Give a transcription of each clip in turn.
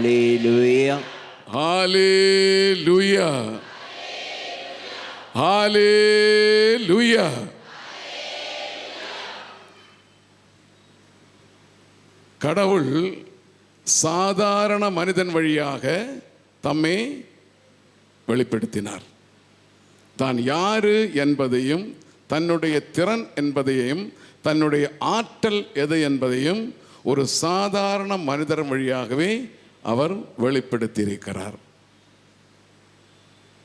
ஹalleluya ஹalleluya ஹalleluya கடவுள் சாதாரண மனிதன் வழியாக தம்மை வெளிப்படுத்தினார். தான் யாரு என்பதையும் தன்னுடைய திறன் என்பதையும் தன்னுடைய ஆற்றல் எது என்பதையும் ஒரு சாதாரண மனிதர் வழியாகவே அவர் வெளிப்படுத்தியிருக்கிறார்.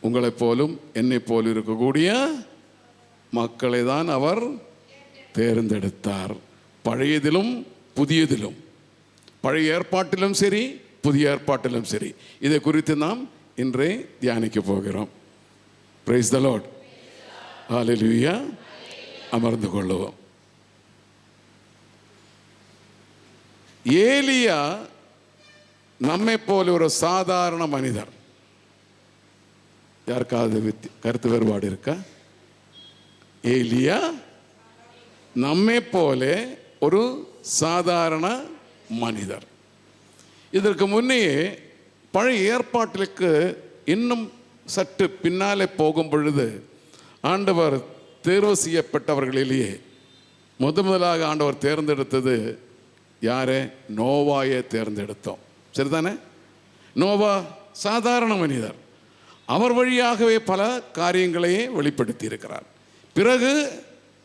உங்களைப் போலும் என்னை போல் இருக்கக்கூடிய மக்களை தான் அவர் தேர்ந்தெடுத்தார். பழையதிலும் புதியதிலும். பழைய ஏற்பாட்டிலும் சரி புதிய ஏற்பாட்டிலும் சரி. இதை குறித்து நாம் இன்றே தியானிக்க போகிறோம். பிரைஸ் த லோட் ஹalleluya அமர்ந்து கொள்ளுவோம். ஏலியா நம்மை போல ஒரு சாதாரண மனிதர். யாருக்காவது வித்தி கருத்து வேறுபாடு இருக்கா? ஏலியா? நம்மை போல ஒரு சாதாரண மனிதர். இதற்கு முன்னே பழைய ஏற்பாட்டிற்கு இன்னும் சற்று பின்னாலே போகும் பொழுது ஆண்டவர் தேர்வு செய்யப்பட்டவர்களிலேயே முத முதலாக ஆண்டவர் தேர்ந்தெடுத்தது யாரே? நோவாயை தேர்ந்தெடுத்தோம். சரிதானே? நோவா சாதாரண மனிதர். அவர் வழியாகவே பல காரியங்களையே வெளிப்படுத்தி இருக்கிறார் பிறகு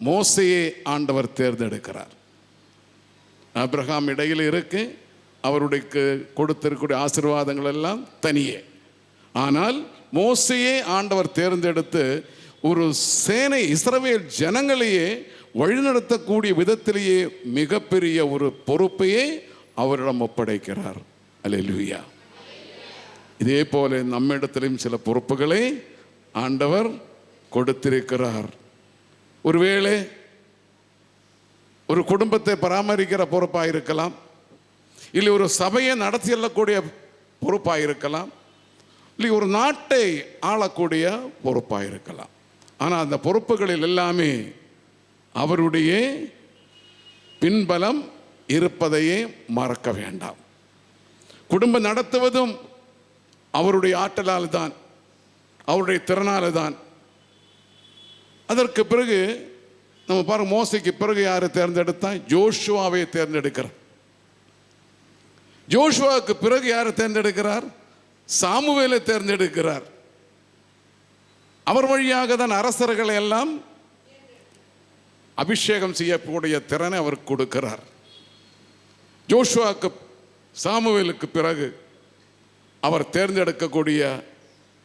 மோசையை ஆண்டவர் தேர்ந்தெடுக்கிறார். அப்ரஹாம் இடையில் இருக்கு. அவருடைய கொடுத்திருக்கக்கூடிய ஆசிர்வாதங்கள் எல்லாம் தனியே. ஆனால் மோசையே ஆண்டவர் தேர்ந்தெடுத்து ஒரு சேனை இஸ்ரவேல் ஜனங்களையே வழிநடத்தக்கூடிய விதத்திலேயே மிகப்பெரிய ஒரு பொறுப்பையே அவரிடம் ஒப்படைக்கிறார். அல்லேலூயா இதே போல நம்மிடத்திலும் சில பொறுப்புகளை ஆண்டவர் கொடுத்திருக்கிறார். ஒருவேளை ஒரு குடும்பத்தை பராமரிக்கிற பொறுப்பாக இருக்கலாம் இல்லை ஒரு சபையை நடத்தி செல்லக்கூடிய பொறுப்பாக இருக்கலாம் இல்லை ஒரு நாட்டை ஆளக்கூடிய பொறுப்பாக இருக்கலாம் ஆனால் அந்த பொறுப்புகளில் எல்லாமே அவருடைய பின்பலம் இருப்பதையே மறக்க வேண்டாம். குடும்பம் நடத்துவதும் அவருடைய ஆற்றலால் தான் அவருடைய திறனால் தான் அதற்கு பிறகு நம்ம பாருங்க மோசைக்கு பிறகு யாரை தேர்ந்தெடுத்தா ஜோஷுவாவை தேர்ந்தெடுக்கிறார். ஜோஷுவாவுக்கு பிறகு யாரை தேர்ந்தெடுக்கிறார்? சாமுவேலை தேர்ந்தெடுக்கிறார். அவர் வழியாக தான் அரசர்களை எல்லாம் அபிஷேகம் செய்யக்கூடிய திறனை அவர் கொடுக்கிறார். ஜோஷுவாக்கு சாமுவேலுக்கு பிறகு அவர் தேர்ந்தெடுக்கக்கூடிய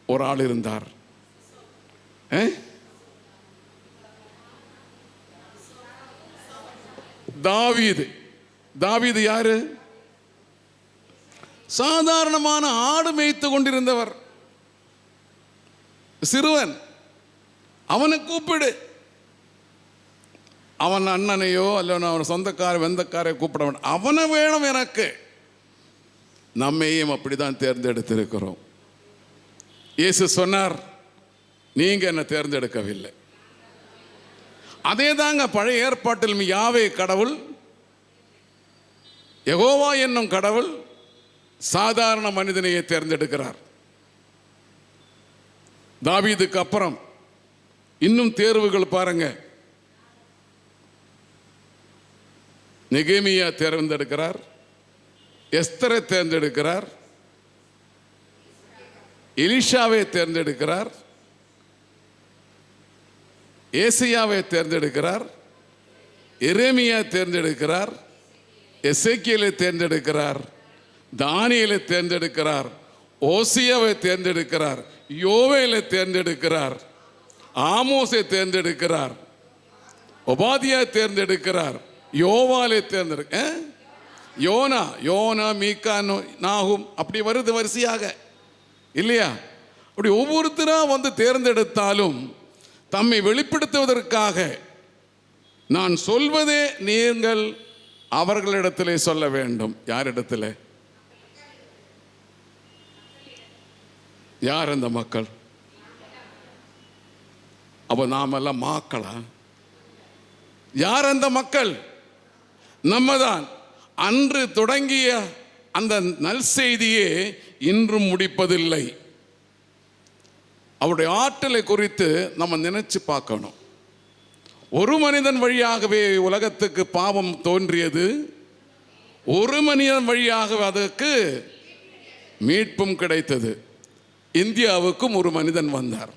ஒரு ஆள் இருந்தார். தாவீது. தாவீது யாரு? சாதாரணமான ஆடு மேய்த்து கொண்டிருந்தவர். சிறுவன். அவனை கூப்பிடு. அவன் அண்ணனையோ அல்ல அவன் சொந்தக்கார வெந்தக்காரை கூப்பிட அவனை வேணும் எனக்கு. நம்மையும் அப்படிதான் தேர்ந்தெடுத்திருக்கிறோம். இயேசு சொன்னார் நீங்க என்ன தேர்ந்தெடுக்கவில்லை. அதே தாங்க பழைய ஏற்பாட்டில் யாவே கடவுள் எகோவா என்னும் கடவுள் சாதாரண மனிதனையே தேர்ந்தெடுக்கிறார். தாவீதுக்கு அப்புறம் இன்னும் தேர்வுகள் பாருங்க. நெகேமியா தேர்ந்தெடுக்கிறார் எஸ்தரை தேர்ந்தெடுக்கிறார். எலிஷாவை தேர்ந்தெடுக்கிறார். ஏசியாவை தேர்ந்தெடுக்கிறார். எரேமியா தேர்ந்தெடுக்கிறார். எசேக்கியலை தேர்ந்தெடுக்கிறார். தானியலை தேர்ந்தெடுக்கிறார். ஓசியாவை தேர்ந்தெடுக்கிறார். யோவேலை தேர்ந்தெடுக்கிறார். ஆமோஸை தேர்ந்தெடுக்கிறார். ஒபாதியா தேர்ந்தெடுக்கிறார். யோவாலை தேர்ந்தெடுக்க யோனா யோனா மீகா நாகும் அப்படி வருது வரிசையாக. இல்லையா? அப்படி ஒவ்வொருத்தரா வந்து தேர்ந்தெடுத்தாலும் தம்மை வெளிப்படுத்துவதற்காக நான் சொல்வதே நீங்கள் அவர்களிடத்திலே சொல்ல வேண்டும். யாரிடத்தில்? யார் அந்த மக்கள்? அப்போ நாமெல்லாம் மாக்களா? யார் அந்த மக்கள்? நம்ம தான் அன்று தொடங்கிய அந்த நல்செய்தியே இன்றும் முடிப்பதில்லை. அவருடைய ஆற்றலை குறித்து நம்ம நினைச்சு பார்க்கணும். ஒரு மனிதன் வழியாகவே உலகத்துக்கு பாவம் தோன்றியது. ஒரு மனிதன் வழியாக அதற்கு மீட்பும் கிடைத்தது. இந்தியாவுக்கும் ஒரு மனிதன் வந்தார்.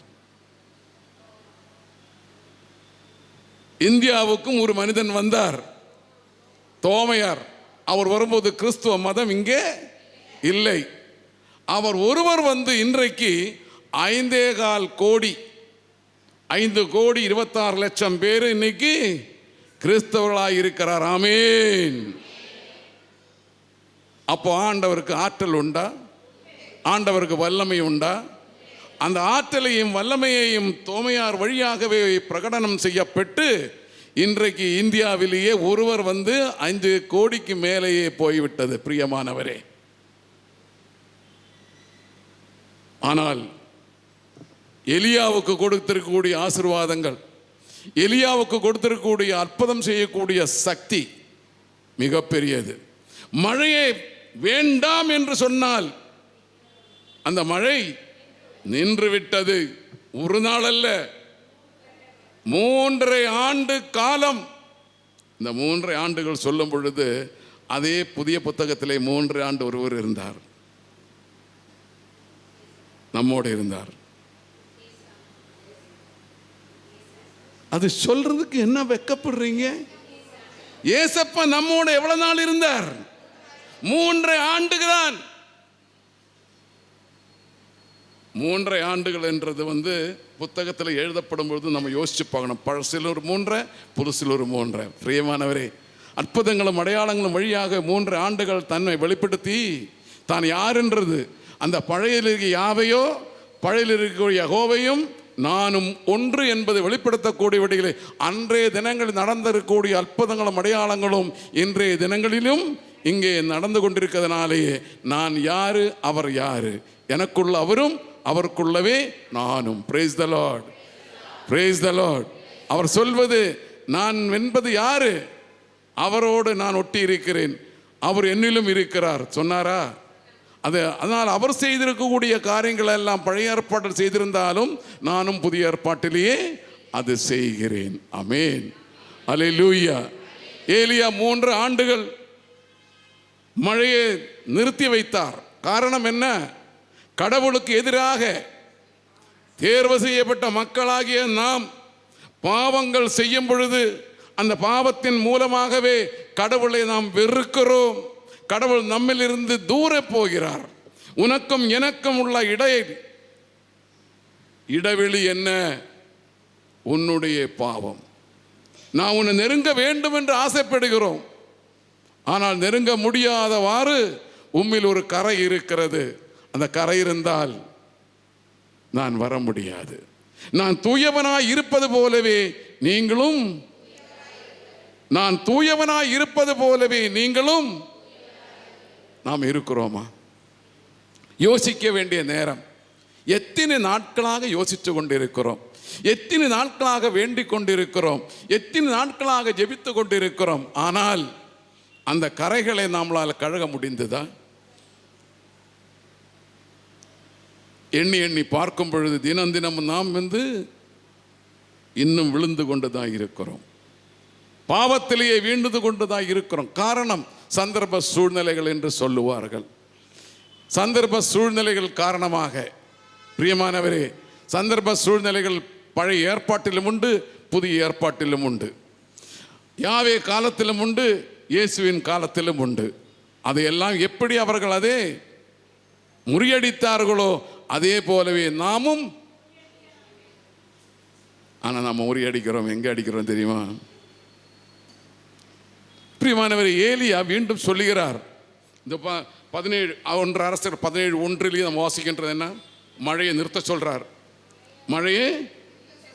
இந்தியாவுக்கும் ஒரு மனிதன் வந்தார். தோமையார். அவர் வரும்போது கிறிஸ்துவ மதம் இங்கே இல்லை. அவர் ஒருவர் வந்து இன்றைக்கு ஐந்தே கால் கோடி ஐந்து கோடி இருபத்தாறு லட்சம் பேர் இன்னைக்கு கிறிஸ்தவர்களாக இருக்கிறார். ஆமேன். அப்போ ஆண்டவருக்கு ஆற்றல் உண்டா? ஆண்டவருக்கு வல்லமை உண்டா? அந்த ஆற்றலையும் வல்லமையையும் தோமையார் வழியாகவே பிரகடனம் செய்யப்பட்டு இன்றைக்கு இந்தியாவிலேயே ஒருவர் வந்து ஐந்து கோடிக்கு மேலேயே போய்விட்டது பிரியமானவரே. ஆனால் எலியாவுக்கு கொடுத்திருக்கக்கூடிய ஆசிர்வாதங்கள் எலியாவுக்கு கொடுத்திருக்கக்கூடிய அற்புதம் செய்யக்கூடிய சக்தி மிகப்பெரியது. மழையை வேண்டாம் என்று சொன்னால் அந்த மழை நின்று விட்டது ஒரு நாள் அல்ல மூன்றரை ஆண்டு காலம். இந்த மூன்றரை ஆண்டுகள் சொல்லும் பொழுது அதே புதிய புத்தகத்திலே மூன்று ஆண்டு ஒருவர் இருந்தார். நம்மோடு இருந்தார். அது சொல்றதுக்கு என்ன வெக்கப்படுறீங்க? ஏசப்பா நம்மோட எவ்வளவு நாள் இருந்தார்? மூன்றரை ஆண்டுகள் தான். மூன்றரை ஆண்டுகள் என்றது வந்து புத்தகத்தில் எழுதப்படும் பொழுது நம்ம யோசிச்சு பார்க்கணும். பழசில் ஒரு மூன்றை புதுசில் ஒரு மூன்றை. பிரியமானவரே அற்புதங்களும் அடையாளங்களும் வழியாக மூன்று ஆண்டுகள் தன்னை வெளிப்படுத்தி தான் யாருன்றது அந்த பழையில் இருக்க யாவையோ பழையில் இருக்கக்கூடிய யகோவையும் நானும் ஒன்று என்பதை வெளிப்படுத்தக்கூடிய வழிகளை அன்றைய தினங்களில் நடந்திருக்கக்கூடிய அற்புதங்களும் அடையாளங்களும் இன்றைய தினங்களிலும் இங்கே நடந்து கொண்டிருக்கிறதுனாலேயே நான் யாரு அவர் யாரு? எனக்குள்ள அவரும் அவருக்குள்ளவே நானும். Praise the lord praise the lord அவர் சொல்வது நான் என்பது யாரு? அவரோடு நான் ஒட்டி இருக்கிறேன் அவர் என்னிலும் இருக்கிறார். சொன்னாரா? அது அதனால் அவர் செய்திருக்கக்கூடிய காரியங்கள் எல்லாம் பழைய ஏற்பாட்டில் செய்திருந்தாலும் நானும் புதிய ஏற்பாட்டிலேயே அது செய்கிறேன். அமேன் அலே லூயா ஏலியா மூன்று ஆண்டுகள் மழையை நிறுத்தி வைத்தார். காரணம் என்ன? கடவுளுக்கு எதிராக தேர்வு செய்யப்பட்ட மக்களாகிய நாம் பாவங்கள் செய்யும் பொழுது அந்த பாவத்தின் மூலமாகவே கடவுளை நாம் வெறுக்கிறோம். கடவுள் நம்மிலிருந்து தூர போகிறார். உனக்கும் எனக்கும் உள்ள இடை இடைவெளி என்ன? உன்னுடைய பாவம். நான் உன்னை நெருங்க வேண்டும் என்று ஆசைப்படுகிறோம். ஆனால் நெருங்க முடியாதவாறு உம்மில் ஒரு கரை இருக்கிறது. அந்த கரை இருந்தால் நான் வர முடியாது. நான் தூயவனாய் இருப்பது போலவே நீங்களும் நான் தூயவனாய் இருப்பது போலவே நீங்களும் நாம் இருக்கிறோமா? யோசிக்க வேண்டிய நேரம். எத்தனை நாட்களாக யோசித்து கொண்டிருக்கிறோம். எத்தனை நாட்களாக வேண்டிக் கொண்டிருக்கிறோம். எத்தனை நாட்களாக ஜெபித்து கொண்டிருக்கிறோம். ஆனால் அந்த கரைகளை நம்மளால் கழுக முடிந்ததா? எண்ணி எண்ணி பார்க்கும் பொழுது தினம் தினம் நாம் வந்து இன்னும் விழுந்து கொண்டு தான் இருக்கிறோம். பாவத்திலேயே வீழ்ந்து கொண்டு தான் இருக்கிறோம். காரணம் சந்தர்ப்ப சூழ்நிலைகள் என்று சொல்லுவார்கள். சந்தர்ப்ப சூழ்நிலைகள் காரணமாக பிரியமானவரே சந்தர்ப்ப சூழ்நிலைகள் பழைய ஏற்பாட்டிலும் உண்டு புதிய ஏற்பாட்டிலும் உண்டு. யாவே காலத்திலும் உண்டு இயேசுவின் காலத்திலும் உண்டு. அதையெல்லாம் எப்படி அவர்கள் அதே முறியடித்தார்களோ அதே போலவே நாமும். ஆனால் நாம் நம்ம அடிக்கிறோம் எங்கே அடிக்கிறோம் தெரியுமா? பிரியமானவர் ஏலியா மீண்டும் சொல்லுகிறார். இந்த ப- பதினேழு ஒன்று அரசர் பதினேழு ஒன்றிலேயே நம்ம வாசிக்கின்றது என்ன? மழையை நிறுத்த சொல்கிறார் மழையே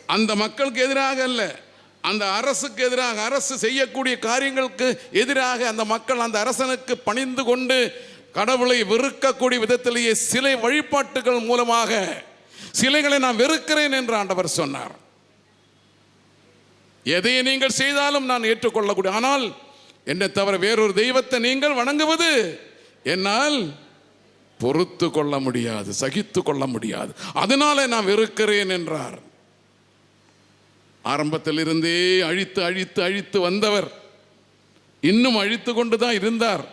அந்த மக்களுக்கு எதிராக அல்ல அந்த அரசுக்கு எதிராக அரசு செய்யக்கூடிய காரியங்களுக்கு எதிராக அந்த மக்கள் அந்த அரசனுக்கு பணிந்து கொண்டு கடவுளை வெறுக்கக்கூடிய விதத்திலேயே சிலை வழிபாட்டுகள் மூலமாக சிலைகளை நான் வெறுக்கிறேன் என்று ஆண்டவர் சொன்னார். எதை நீங்கள் செய்தாலும் நான் ஏற்றுக்கொள்ளக்கூடிய ஆனால் என்னை தவிர வேறொரு தெய்வத்தை நீங்கள் வணங்குவது என்னால் பொறுத்து கொள்ள முடியாது சகித்து கொள்ள முடியாது. அதனால நான் வெறுக்கிறேன் என்றார். ஆரம்பத்தில் இருந்தே அழித்து அழித்து அழித்து வந்தவர். இன்னும் அழித்து கொண்டு தான் இருந்தார்.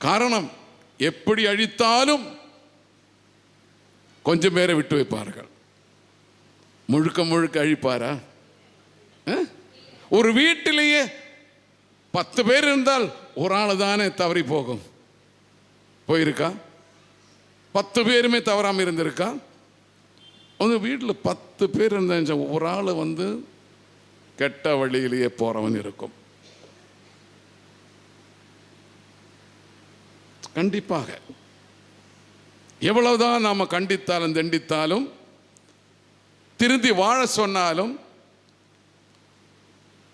காரணம் எப்படி அழித்தாலும் கொஞ்சம் பேரை விட்டு வைப்பார்கள். முழுக்க முழுக்க அழிப்பாரா? ஒரு வீட்டிலேயே பத்து பேர் இருந்தால் ஒரு ஆள் தானே தவறி போகும். போயிருக்கா? பத்து பேருமே தவறாமல் இருந்திருக்கா? அந்த வீட்டில் பத்து பேர் இருந்தா ஒரு ஆள் வந்து கெட்ட வழியிலேயே போகிறவன் இருக்கும். கண்டிப்பாக. எவ்வளவுதான் நாம் கண்டித்தாலும் தண்டித்தாலும் திருந்தி வாழ சொன்னாலும்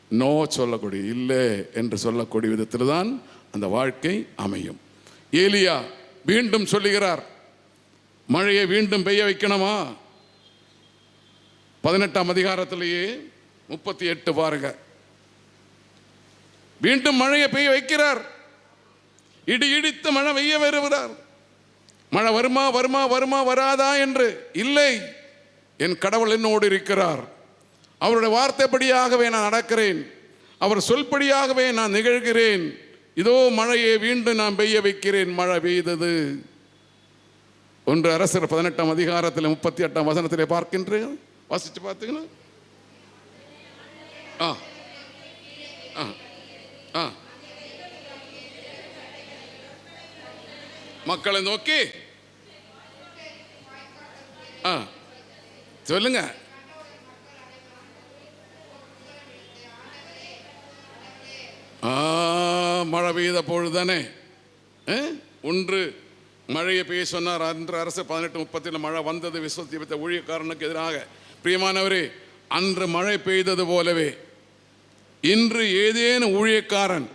நோ சொல்லக்கூடிய இல்லை என்று சொல்லக்கூடிய விதத்தில் தான் அந்த வாழ்க்கை அமையும். ஏலியா மீண்டும் சொல்லுகிறார் மழையை மீண்டும் பெய்ய வைக்கணுமா? பதினெட்டாம் அதிகாரத்திலேயே முப்பத்தி எட்டு பாருங்க. மீண்டும் மழையை பெய்ய வைக்கிறார். இடி இடித்து மழை பெய்ய வருகிறார். மழை வருமா வருமா வருமா வராதா என்று? இல்லை. என் கடவுள் என்னோடு இருக்கிறார். அவருடைய வார்த்தைப்படியாகவே நான் நடக்கிறேன். அவர் சொல்படியாகவே நான் நிகழ்கிறேன். இதோ மழையை மீண்டும் நான் பெய்ய வைக்கிறேன். மழை பெய்தது. ஒன்று அரசர் பதினெட்டாம் அதிகாரத்தில் முப்பத்தி எட்டாம் வசனத்திலே பார்க்கின்றேன் வாசிச்சு பார்த்தீங்கன்னா ஆ. ஆ. ஆ. மக்களை நோக்கி. ஆ சொல்லுங்க. ஆ மழை பெய்த பொழுதுதானே? ஆ? ஒன்று மழையை பெய்ய சொன்னார். அன்று அரசு பதினெட்டு முப்பத்தில் மழை வந்தது. விஸ்வசித்த ஊழியக்காரனுக்கு எதிராக. பிரியமானவரே அன்று மழை பெய்தது போலவே இன்று ஏதேனும் ஊழியக்காரன்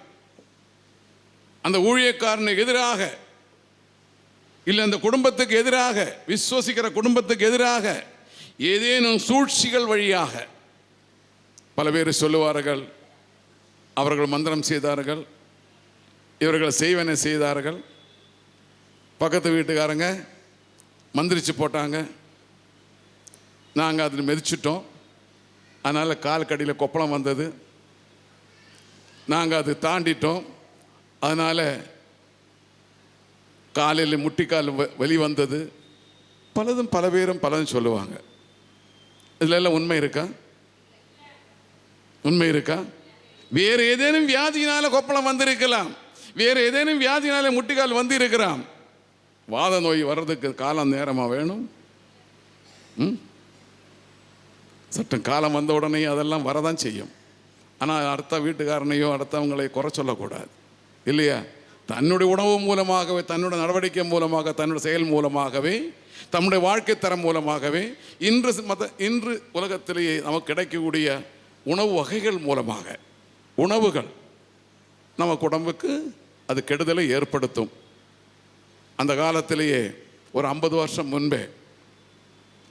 அந்த ஊழியக்காரனுக்கு எதிராக இல்லை அந்த குடும்பத்துக்கு எதிராக விசுவசிக்கிற குடும்பத்துக்கு எதிராக ஏதேனும் சூழ்ச்சிகள் வழியாக பல பேர் சொல்லுவார்கள். அவர்கள் மந்திரம் செய்தார்கள். இவர்கள் செய்வனை செய்தார்கள். பக்கத்து வீட்டுக்காரங்க மந்திரிச்சு போட்டாங்க. நாங்கள் அதில் மெதிச்சிட்டோம். அதனால் கால் கடியில் கொப்பளம் வந்தது. நாங்கள் அது தாண்டிட்டோம். அதனால் காலையில் முட்டிக்கால் வ- வலி வந்தது. பலதும் பல பேரும் பலதும் சொல்லுவாங்க. இதில் எல்லாம் உண்மை இருக்கா? உண்மை இருக்கா? வேறு ஏதேனும் வியாதியினால கொப்பளம் வந்திருக்கலாம். வேறு ஏதேனும் வியாதியினால முட்டிக்கால் வந்து இருக்கலாம் வாத நோய் வர்றதுக்கு காலம் நேரமாக வேணும்? ம்? சட்டம் காலம் வந்த உடனே அதெல்லாம் வரதான் செய்யும். ஆனால் அடுத்த வீட்டுக்காரனையோ அடுத்தவங்களை குறை சொல்லக்கூடாது. இல்லையா? தன்னுடைய உணவு மூலமாகவே தன்னுடைய நடவடிக்கை மூலமாக தன்னுடைய செயல் மூலமாகவே தன்னுடைய வாழ்க்கை தரம் மூலமாகவே இன்று மத இன்று உலகத்திலேயே நமக்கு கிடைக்கக்கூடிய உணவு வகைகள் மூலமாக உணவுகள் நமக்கு உடம்புக்கு அது கெடுதலை ஏற்படுத்தும். அந்த காலத்திலேயே ஒரு ஐம்பது வருஷம் முன்பே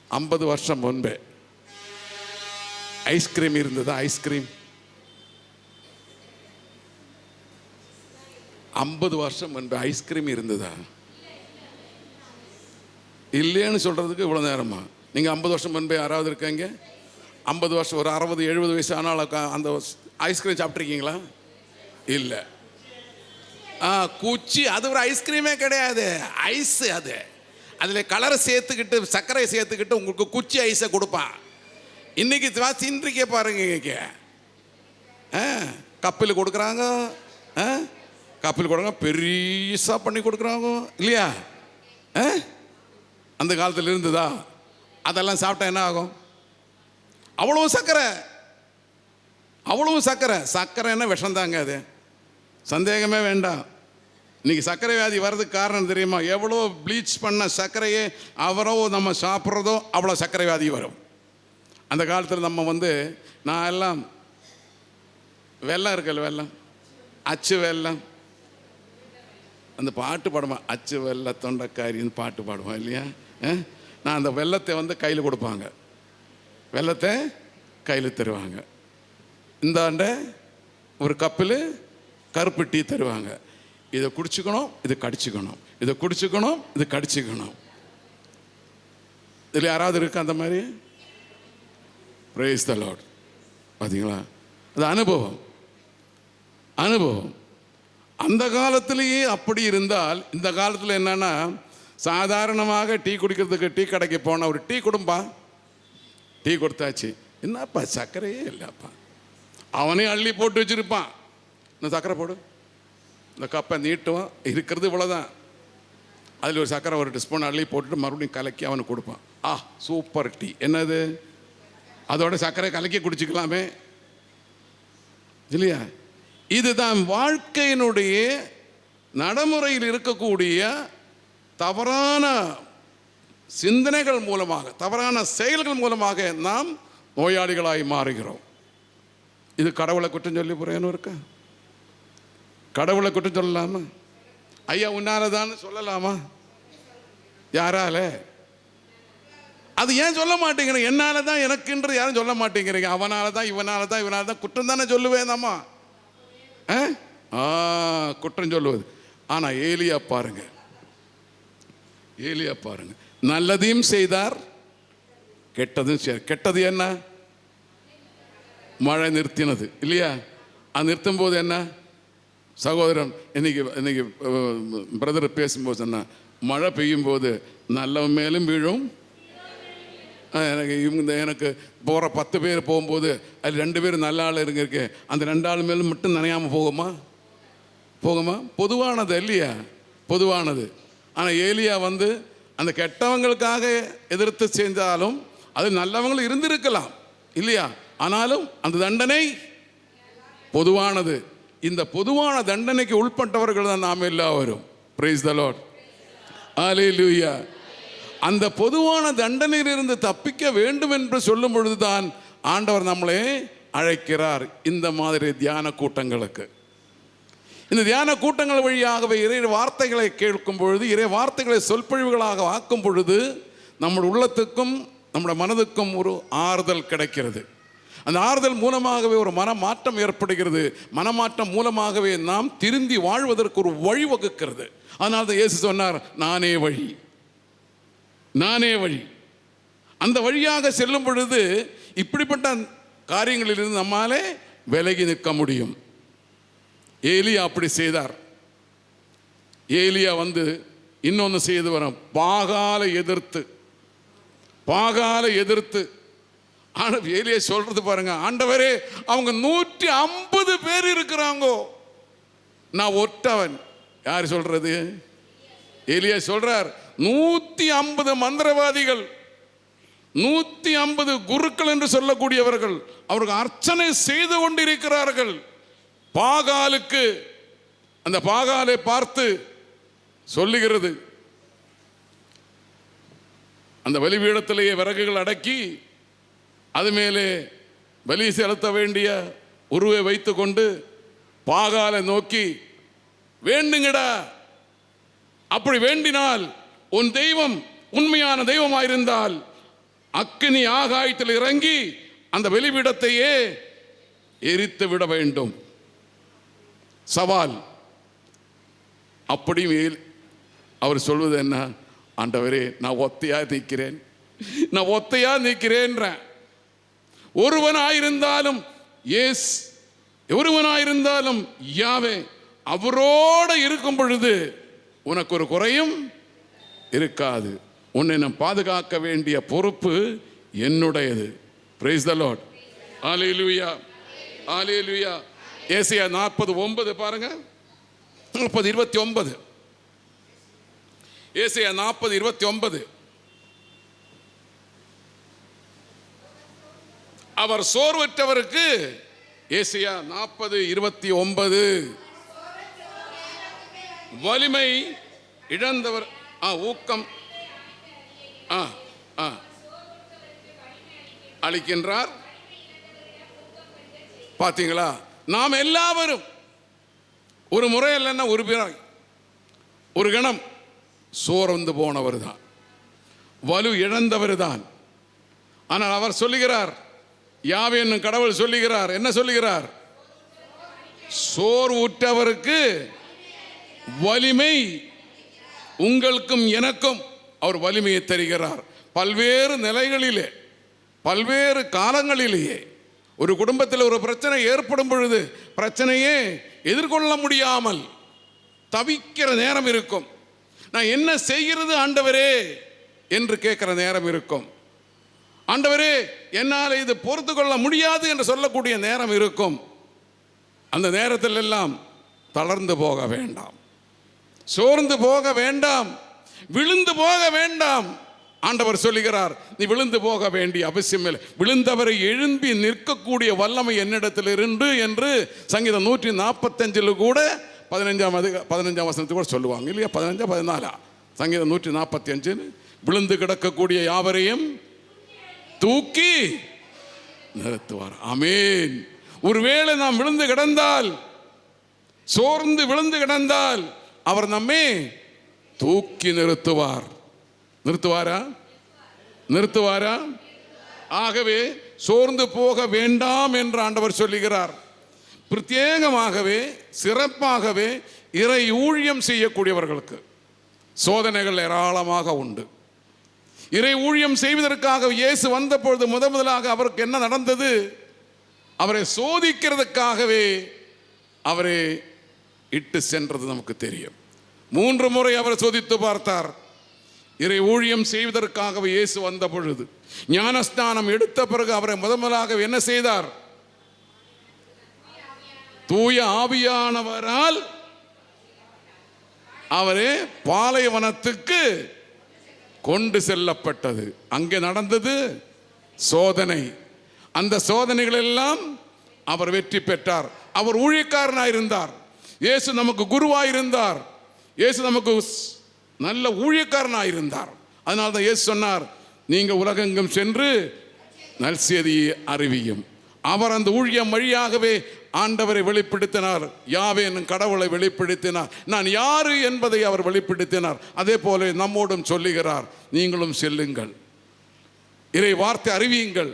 ஐம்பது வருஷம் முன்பே ஐஸ்கிரீம் இருந்தது? ஐஸ்கிரீம். ஐம்பது வருஷம் முன்பு ஐஸ்கிரீம் இருந்ததா? இல்லைன்னு சொல்கிறதுக்கு இவ்வளோ நேரமா? நீங்கள் ஐம்பது வருஷம் முன்பே யாராவது இருக்கீங்க? ஐம்பது வருஷம் ஒரு அறுபது எழுபது வயசு ஆனால் அந்த ஐஸ்கிரீம் சாப்பிட்ருக்கீங்களா இல்லை. ஆ குச்சி அது ஒரு ஐஸ்கிரீமே கிடையாது. ஐஸ் அது. அதில் கலரை சேர்த்துக்கிட்டு சர்க்கரை சேர்த்துக்கிட்டு உங்களுக்கு குச்சி ஐஸை கொடுப்பான். இன்றைக்கி வா பாருங்க இங்கே. ஆ கப்பில் கொடுக்குறாங்க. ஆ கப்பல் கொடுக்குறாங்க பெருசா பண்ணி கொடுக்குறாங்க. இல்லையா? ஆ? அந்த காலத்தில் இருந்ததா? அதெல்லாம் சாப்பிட்டா என்ன ஆகும்? அவ்வளவு சர்க்கரை அவ்வளவு சர்க்கரை சர்க்கரைன்னா விஷம்தாங்க அது. சந்தேகமே வேண்டாம். இன்னைக்கு சர்க்கரை வியாதி வர்றதுக்கு காரணம் தெரியுமா? எவ்வளோ ப்ளீச் பண்ண சர்க்கரையே அவரோ நம்ம சாப்பிட்றதோ அவ்வளோ சர்க்கரை வியாதி வரும். அந்த காலத்தில் நம்ம வந்து நான் எல்லாம் வெள்ளம் இருக்குல்ல வெல்லம் அச்சு வெல்லம் அந்த பாட்டு பாடுவேன் அச்சு வெள்ள தொண்டைக்காரின்னு பாட்டு பாடுவோம் இல்லையா? நான் அந்த வெள்ளத்தை வந்து கையில் கொடுப்பாங்க. வெள்ளத்தை கையில் தருவாங்க. இந்தாண்ட ஒரு கப்பில் கருப்பு டீ தருவாங்க. இதை குடிச்சுக்கணும் இதை கடிச்சுக்கணும். இதை குடிச்சுக்கணும் இது கடிச்சுக்கணும். இதில் யாராவது இருக்கு அந்த மாதிரி? பிரேஸ் த லார்ட் பார்த்தீங்களா அது அனுபவம். அனுபவம். அந்த காலத்திலேயே அப்படி இருந்தால் இந்த காலத்தில் என்னன்னா சாதாரணமாக டீ குடிக்கிறதுக்கு டீ கடைக்கு போன ஒரு டீ கொடும்பா? டீ கொடுத்தாச்சு. என்னப்பா சர்க்கரையே இல்லைப்பா. அவனே அள்ளி போட்டு வச்சிருப்பான். இந்த சர்க்கரை போடு. இந்த கப்பை நீட்டுவான். இருக்கிறது இவ்வளோதான் அதில் ஒரு சர்க்கரை ஒரு ஸ்பூன் அள்ளி போட்டுட்டு மறுபடியும் கலக்கி அவனுக்கு கொடுப்பான். ஆ சூப்பர் டீ. என்னது? அதோட சர்க்கரை கலக்கி குடிச்சிக்கலாமே. இல்லையா? இதுதான் வாழ்க்கையினுடைய நடைமுறையில் இருக்கக்கூடிய தவறான சிந்தனைகள் மூலமாக தவறான செயல்கள் மூலமாக நாம் நோயாளிகளாய் மாறுகிறோம். இது கடவுளை குற்றம் சொல்லி புரியணும் இருக்கா? கடவுளை குற்றம் சொல்லலாமா? ஐயா உன்னாலதான்னு சொல்லலாமா? யாரால? அது ஏன் சொல்ல மாட்டேங்கிறீங்க? என்னால தான் எனக்குன்று யாரும் சொல்ல மாட்டேங்கிறீங்க. அவனால தான் இவனால தான் இவனால தான் குற்றம் தானே சொல்லுவேன் அம்மா. ஆ? ஆ குற்றம் சொல்லுவது. ஆனா ஏலியா பாருங்க. ஏலியா பாருங்க. நல்லதையும் செய்தார் கெட்டதும் செய்தார். கெட்டது என்ன? மழை நிறுத்தினது இல்லையா? அது நிறுத்தும் போது என்ன? சகோதரன் இன்னைக்கு இன்னைக்கு பிரதர் பேசும்போது சொன்னா மழை பெய்யும் போது நல்லவன் மேலும் வீழும் எனக்கு இவங்க எனக்கு போகிற பத்து பேர் போகும்போது அது ரெண்டு பேர் நல்ல ஆள் இருங்க இருக்கு அந்த ரெண்டு ஆள் மேலும் மட்டும் நனையாமல் போகுமா? போகுமா? பொதுவானது இல்லையா. பொதுவானது. ஆனால் ஏலியா வந்து அந்த கெட்டவங்களுக்காக எதிர்த்து செஞ்சாலும் அது நல்லவங்களும் இருந்திருக்கலாம். இல்லையா? ஆனாலும் அந்த தண்டனை பொதுவானது. இந்த பொதுவான தண்டனைக்கு உள்பட்டவர்கள் தான் நாம் எல்லாரும். பிரைஸ் த லார்ட் லூயா அந்த பொதுவான தண்டனையிலிருந்து தப்பிக்க வேண்டும் என்று சொல்லும் பொழுதுதான் ஆண்டவர் நம்மளே அழைக்கிறார் இந்த மாதிரி தியான கூட்டங்களுக்கு. இந்த தியான கூட்டங்கள் வழியாகவே இறை வார்த்தைகளை கேட்கும் பொழுது இறை வார்த்தைகளை சொற்பொழிவுகளாக ஆக்கும் பொழுது நம்முடைய உள்ளத்துக்கும் நம்முடைய மனதுக்கும் ஒரு ஆறுதல் கிடைக்கிறது. அந்த ஆறுதல் மூலமாகவே ஒரு மனமாற்றம் ஏற்படுகிறது. மனமாற்றம் மூலமாகவே நாம் திருந்தி வாழ்வதற்கு ஒரு வழி வகுக்கிறது. அதனால தான் இயேசு சொன்னார் நானே வழி. நானே வழி. அந்த வழியாக செல்லும் பொழுது இப்படிப்பட்ட காரியங்களிலிருந்து நம்மாலே விலகி நிற்க முடியும். ஏலியா அப்படி செய்தார். ஏலியா வந்து இன்னொன்று செய்து வரோம் பாகால எதிர்த்து பாகால எதிர்த்து. ஆனால் ஏலியா சொல்றது பாருங்க ஆண்டவரே அவங்க நூற்றி ஐம்பது பேர் இருக்கிறாங்கோ. நான் ஒற்றவன் யார் சொல்றது? ஏலியா சொல்றார் நூற்றி ஐம்பது மந்திரவாதிகள் நூற்றி ஐம்பது குருக்கள் என்று சொல்லக்கூடியவர்கள் அவர்கள் அர்ச்சனை செய்து கொண்டிருக்கிறார்கள். பாகாலுக்கு அந்த பாகாலை பார்த்து சொல்லுகிறது. அந்த பலிபீடத்திலேயே விறகுகள் அடக்கி அது மேலே பலி செலுத்த வேண்டிய உருவை வைத்துக்கொண்டு பாகாலை நோக்கி வேண்டுங்கடா. அப்படி வேண்டினால் உன் தெய்வம் உண்மையான தெய்வமாயிருந்தால் அக்கினி ஆகாயத்தில் இறங்கி அந்த வெளிவிடத்தையே எரித்து விட வேண்டும். சவால். அப்படியும் அவர் சொல்வது என்ன? ஆண்டவரே நான் ஒத்தையா நிற்கிறேன் நான் ஒத்தையா நிற்கிறேன்றேன் ஒருவனாயிருந்தாலும் எஸ் ஒருவனாயிருந்தாலும் யாவே அவரோட இருக்கும் பொழுது உனக்கு ஒரு குறையும் இருக்காது. உன்னை நான் பாதுகாக்க வேண்டிய பொறுப்பு என்னுடையது. பிரைஸ் த லார்ட் ஆலே லூயா ஏசியா நாற்பது ஒன்பது பாருங்க. முப்பது இருபத்தி ஒன்பது ஏசியா நாற்பது இருபத்தி ஒன்பது அவர் சோர்வற்றவருக்கு ஏசியா நாற்பது இருபத்தி ஒன்பது. வலிமை இழந்தவர் ஆ ஊக்கம். ஆ ஆ. அளிக்கின்றார். பார்த்தீங்களா நாம் எல்லாவரும் ஒரு முறை இல்லைன்னா ஒரு பிறாய் ஒரு கணம் சோர்ந்து போனவர் தான் வலு இழந்தவர் தான் ஆனால் அவர் சொல்லுகிறார் யாவை என்னும் கடவுள் சொல்லுகிறார் என்ன சொல்லுகிறார்? சோர்வுற்றவருக்கு வலிமை உங்களுக்கும் எனக்கும் அவர் வலிமையை தருகிறார். பல்வேறு நிலைகளிலே பல்வேறு காலங்களிலேயே ஒரு குடும்பத்தில் ஒரு பிரச்சனை ஏற்படும் பொழுது பிரச்சனையே எதிர்கொள்ள முடியாமல் தவிக்கிற நேரம் இருக்கும். நான் என்ன செய்கிறது ஆண்டவரே என்று கேட்குற நேரம் இருக்கும். ஆண்டவரே என்னால் இது பொறுத்து கொள்ள முடியாது என்று சொல்லக்கூடிய நேரம் இருக்கும். அந்த நேரத்தில் எல்லாம் தளர்ந்து போக வேண்டாம். சோர்ந்து போக வேண்டாம் விழுந்து போக வேண்டாம். ஆண்டவர் சொல்லுகிறார் நீ விழுந்து போக வேண்டிய அவசியம் இல்லை. விழுந்தவரை எழும்பி நிற்கக்கூடிய வல்லமை என்னிடத்தில் இருந்து என்று சங்கீதம் நூற்றி நாற்பத்தஞ்சில் கூட பதினஞ்சாம் அதிக பதினஞ்சாம் வசனத்து கூட சொல்லுவாங்க இல்லையா? பதினஞ்சா பதினாலா? சங்கீதம் நூற்றி நாற்பத்தி அஞ்சு விழுந்து கிடக்கக்கூடிய யாவரையும் தூக்கி நிறுத்துவார். அமேன் ஒருவேளை நாம் விழுந்து கிடந்தால் சோர்ந்து விழுந்து கிடந்தால் அவர் நம்மை தூக்கி நிறுத்துவார். நிறுத்துவாரா? நிறுத்துவாரா? ஆகவே சோர்ந்து போக வேண்டாம் என்று ஆண்டவர் சொல்லுகிறார். பிரத்யேகமாகவே சிறப்பாகவே இறை ஊழியம் செய்யக்கூடியவர்களுக்கு சோதனைகள் ஏராளமாக உண்டு. இறை ஊழியம் செய்வதற்காக இயேசு வந்தபொழுது முத முதலாக அவருக்கு என்ன நடந்தது? அவரை சோதிக்கிறதுக்காகவே அவரை இட்டு சென்றது நமக்கு தெரியும். மூன்று முறை அவர் சோதித்து பார்த்தார். இறை ஊழியம் செய்வதற்காகவே இயேசு வந்த பொழுது ஞானஸ்தானம் எடுத்த பிறகு அவரை முதலாக என்ன செய்தார்? தூய ஆவியானவரால் அவரே பாலைவனத்துக்கு கொண்டு செல்லப்பட்டது. அங்கே நடந்தது சோதனை. அந்த சோதனைகள் எல்லாம் அவர் வெற்றி பெற்றார். அவர் ஊழியக்காரனாயிருந்தார். இயேசு நமக்கு குருவாயிருந்தார். இயேசு நமக்கு நல்ல நல்ல ஊழியக்காரனாயிருந்தார். அதனால தான் இயேசு சொன்னார் நீங்கள் உலகெங்கும் சென்று நற்செய்தியை அறிவியும். அவர் அந்த ஊழியம் வழியாகவே ஆண்டவரை வெளிப்படுத்தினார். யாவே கடவுளை வெளிப்படுத்தினார். நான் யாரு என்பதை அவர் வெளிப்படுத்தினார். அதே போல நம்மோடும் சொல்லுகிறார் நீங்களும் செல்லுங்கள். இறை வார்த்தை அறிவியுங்கள்.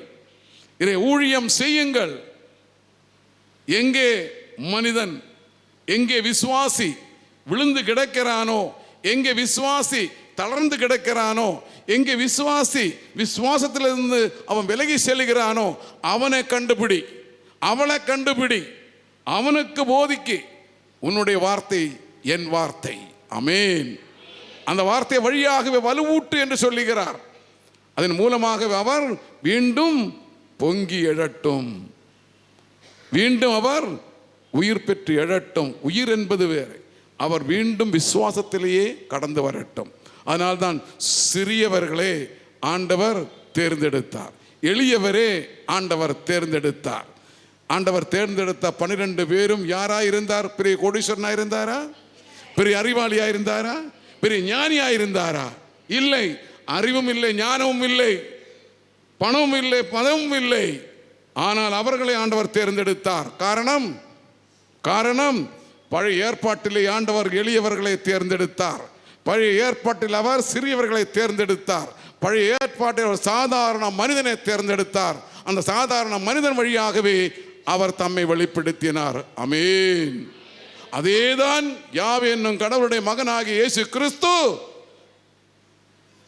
இறை ஊழியம் செய்யுங்கள். எங்கே மனிதன் எங்கே விசுவாசி விழுந்து கிடக்கிறானோ? எங்கே விசுவாசி தளர்ந்து கிடக்கிறானோ? எங்கே விசுவாசி விசுவாசத்திலிருந்து அவன் விலகி செல்கிறானோ? அவனை கண்டுபிடி. அவளை கண்டுபிடி. அவனுக்கு போதிக்கு. உன்னுடைய வார்த்தை என் வார்த்தை. அமேன். அந்த வார்த்தை வழியாகவே வலுவூட்டு என்று சொல்லுகிறார். அதன் மூலமாக அவர் மீண்டும் பொங்கி எழட்டும். மீண்டும் அவர் உயிர் பெற்று எழட்டும். உயிர் என்பது வேறு. அவர் மீண்டும் விசுவாசத்திலேயே கடந்து வரட்டும். அதனால்தான் சிறியவர்களே ஆண்டவர் தேர்ந்தெடுத்தார். எளியவரே ஆண்டவர் தேர்ந்தெடுத்தார். ஆண்டவர் தேர்ந்தெடுத்த பன்னிரெண்டு பேரும் யாரா இருந்தார் பெரிய கோடீஸ்வரனா இருந்தாரா பெரிய அறிவாளியா இருந்தாரா பெரிய ஞானியா இருந்தாரா இல்லை. அறிவும் இல்லை ஞானமும் இல்லை பணமும் இல்லை பதமும் இல்லை. ஆனால் அவர்களை ஆண்டவர் தேர்ந்தெடுத்தார். காரணம்? காரணம்? பழைய ஏற்பாட்டிலே ஆண்டவர் எளியவர்களை தேர்ந்தெடுத்தார். பழைய ஏற்பாட்டில் அவர் சிறியவர்களை தேர்ந்தெடுத்தார். பழைய ஏற்பாட்டில் அவர் சாதாரண மனிதனை தேர்ந்தெடுத்தார். அந்த சாதாரண மனிதன் வழியாகவே அவர் தம்மை வெளிப்படுத்தினார். அமேன் அதேதான் யாவே என்னும் கடவுளுடைய மகனாகிய இயேசு கிறிஸ்து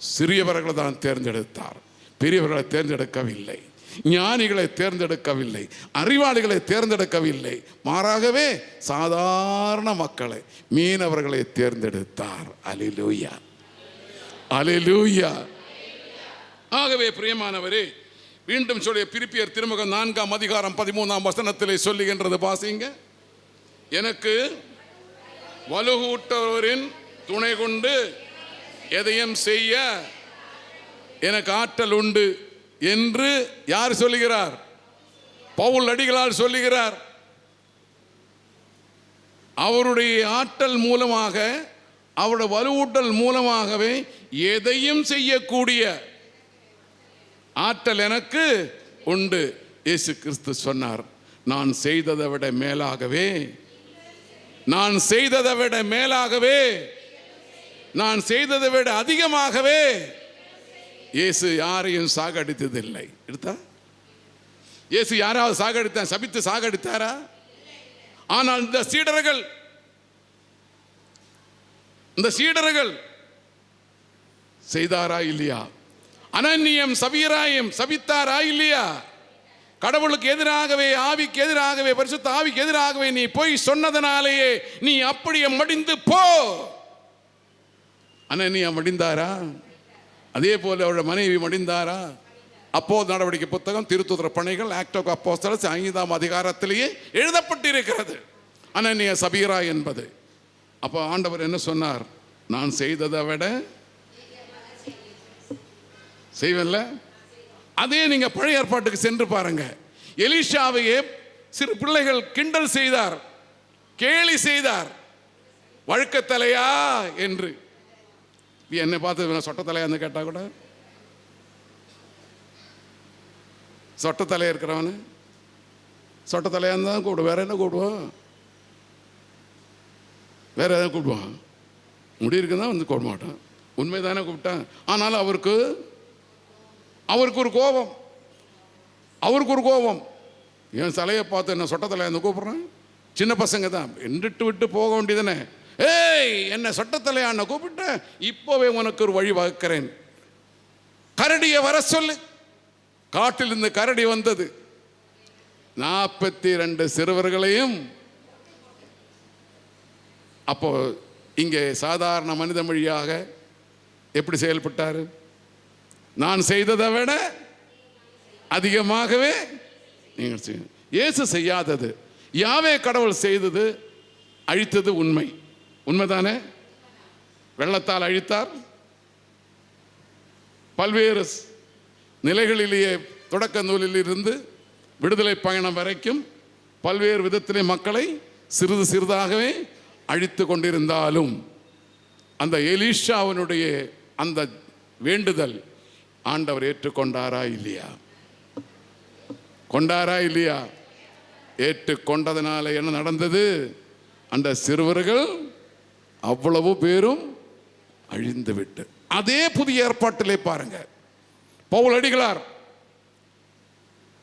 சிறியவர்களை தான் தேர்ந்தெடுத்தார். பெரியவர்களை தேர்ந்தெடுக்கவில்லை. ஞானிகளை தேர்ந்தெடுக்கவில்லை அறிவாளிகளை தேர்ந்தெடுக்கவில்லை. மாறாகவே சாதாரண மக்களை மீனவர்களை தேர்ந்தெடுத்தார். அலிலூயா. அலிலூயா. ஆகவே பிரியமானவரே மீண்டும் சொல்லிய பிரிப்பியர் திருமுகம் நான்காம் அதிகாரம் பதிமூணாம் வசனத்திலே சொல்லுகின்றது பாசிங்க எனக்கு வலுகூட்டவரின் துணை கொண்டு எதையும் செய்ய எனக்கு ஆற்றல் உண்டு. என்று யார் சொல்லுகிறார்? பவுல் அடிகளால் சொல்லுகிறார். அவருடைய ஆற்றல் மூலமாக அவருடைய வலுவூட்டல் மூலமாகவே எதையும் செய்யக்கூடிய ஆற்றல் எனக்கு உண்டு இயேசு கிறிஸ்து சொன்னார். நான் செய்ததை விட மேலாகவே நான் செய்ததை விட மேலாகவே நான் செய்ததை விட அதிகமாகவே இயேசு யாரையும் சாகடித்ததில்லை. எடுத்தா? இயேசு யாராவது சாகடித்தான் சபித்து சாகடித்தாரா? ஆனால் இந்த சீடர்கள் இந்த சீடர்கள் செய்தாரா இல்லையா? அனன்யம் சபீராயம் சபித்தாரா இல்லையா? கடவுளுக்கு எதிராகவே ஆவிக்கு எதிராகவே பரிசுத்த ஆவிக்கு எதிராகவே நீ போய் சொன்னதனாலேயே நீ அப்படியே மடிந்து போ. அனன்யா மடிந்தாரா? அதே போல அவருடைய மனைவி மடிந்தாரா? அப்போது நடவடிக்கை புத்தகம் திருத்துதர பணிகள் ஆக்ட் ஆஃப் அப்போஸ்தலர்ஸ் ஐந்தாம் அதிகாரத்திலேயே எழுதப்பட்டிருக்கிறது. அனன்னிய சபீரா என்பது. அப்போ ஆண்டவர் என்ன சொன்னார்? நான் செய்ததை விட செய்வேன்ல? அதே நீங்க பழைய ஏற்பாட்டுக்கு சென்று பாருங்க. எலிஷாவையே சிறு பிள்ளைகள் கிண்டல் செய்தார் கேலி செய்தார். வழுக்கத்தலையா? என்று. என்னை பார்த்து சொட்டத்தலையான்னு கேட்டால் கூட? சொட்டத்தலையா இருக்கிறவனு? சொட்டத்தலையான்னு தான் கூப்பிடுவோம் வேற என்ன கூப்பிடுவோம் வேற எதாவது கூப்பிடுவான்? முடி இருக்குதான் வந்து கூப்பிட மாட்டான். உண்மை தானே கூப்பிட்டான். ஆனாலும் அவருக்கு அவருக்கு ஒரு கோபம். அவருக்கு ஒரு கோபம். என் தலையை பார்த்து என்ன சொட்ட இருந்து கூப்பிட்றேன்? சின்ன பசங்க தான். எண்டுட்டு விட்டு போக வேண்டியதானே ஏய் என்னை சொட்டத்தலையான கூப்பிட்ட இப்போவே உனக்கு ஒரு வழி வகுக்கிறேன். கரடியை வர சொல்லு. காட்டில் இருந்து கரடி வந்தது. நாற்பத்தி ரெண்டு சிறுவர்களையும் அப்போ இங்கே சாதாரண மனித மொழியாக எப்படி செயல்பட்டார்? நான் செய்ததை விட அதிகமாகவே நீங்கள் இயேசு செய்யாதது. யாவே கடவுள் செய்தது அழித்தது உண்மை. உண்மைதானே? வெள்ளத்தால் அழித்தார். பல்வேறு நிலைகளிலேயே தொடக்க நூலில் இருந்து விடுதலை பயணம் வரைக்கும் பல்வேறு விதத்திலே மக்களை சிறிது சிறிதாகவே அழித்து கொண்டிருந்தாலும் அந்த எலிஷாவினுடைய அந்த வேண்டுதல் ஆண்டவர் ஏற்றுக்கொண்டாரா இல்லையா? கொண்டாரா இல்லையா? ஏற்றுக்கொண்டதனால என்ன நடந்தது? அந்த சிறுவர்கள் அவ்வளவு பேரும் அழிந்து விட்டு அதே புதிய ஏற்பாட்டிலே பாருங்க. பவுல் அடிகளார்.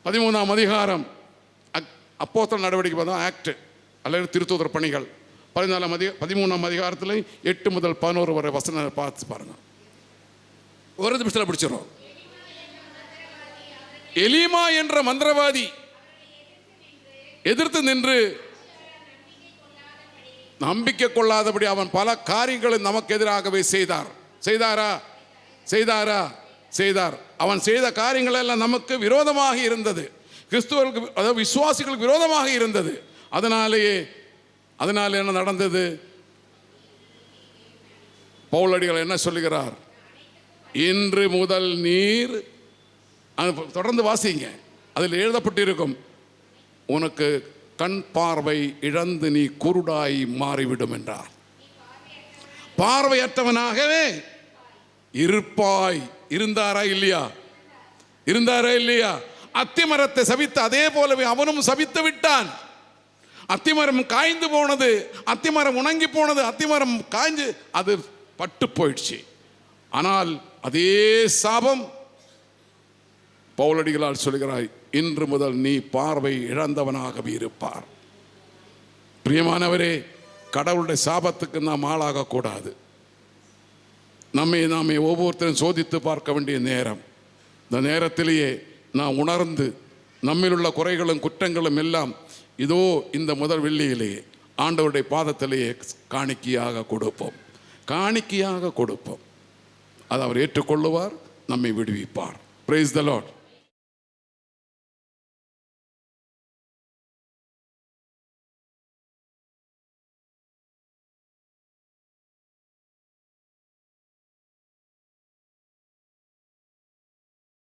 பதிமூணாம் அதிகாரம். அப்போத்தல் நடவடிக்கை பார்த்தா ஆக்ட் அல்லது திருத்தூதர் பணிகள். பதினாலாம் அதிக பதிமூணாம் அதிகாரத்தில் எட்டு முதல் பதினோரு வரை வசன பார்த்து பாருங்க. ஒரு நிமிஷத்தில் பிடிச்சிடும் எலிமா என்ற மந்திரவாதி எதிர்த்து நின்று நம்பிக்கை கொள்ளாதபடி அவன் பல காரியங்களை நமக்கு எதிராகவே செய்தார். செய்தாரா? செய்தாரா? செய்தார். அவன் செய்த காரியங்கள் எல்லாம் நமக்கு விரோதமாக இருந்தது. கிறிஸ்துவர்களுக்கு அதாவது விசுவாசிகளுக்கு விரோதமாக இருந்தது. அதனாலேயே அதனால என்ன நடந்தது? பவுலடிகள் என்ன சொல்லுகிறார்? இன்று முதல் நீர் அது தொடர்ந்து வாசிங்க. அதில் எழுதப்பட்டிருக்கும் உனக்கு கண் பார்வை இழந்து நீ குருடாய் மாறிவிடும் என்றார். பார்வையற்றவனாகவே இருப்பாய். இருந்தாரா இல்லையா? இருந்தாரா இல்லையா? அத்திமரத்தை சவித்து அதே போலவே அவனும் சபித்து விட்டான். அத்திமரம் காய்ந்து போனது அத்திமரம் உணங்கி போனது அத்திமரம் காய்ஞ்சு அது பட்டு போயிடுச்சு. ஆனால் அதே சாபம் பவுலடிகளால் சொல்கிறாய் இன்று முதல் நீ பார்வை இழந்தவனாகவே இருப்பார். பிரியமானவரே கடவுளுடைய சாபத்துக்கு நாம் ஆளாகக்கூடாது. நம்மை நாமே ஒவ்வொருத்தரும் சோதித்து பார்க்க வேண்டிய நேரம். இந்த நேரத்திலேயே நாம் உணர்ந்து நம்மிலுள்ள குறைகளும் குற்றங்களும் எல்லாம் இதோ இந்த முதல் வெள்ளியிலேயே ஆண்டவருடைய பாதத்திலேயே காணிக்கையாக கொடுப்போம். காணிக்கையாக கொடுப்போம். அதை அவர் ஏற்றுக்கொள்ளுவார் நம்மை விடுவிப்பார். Praise the lot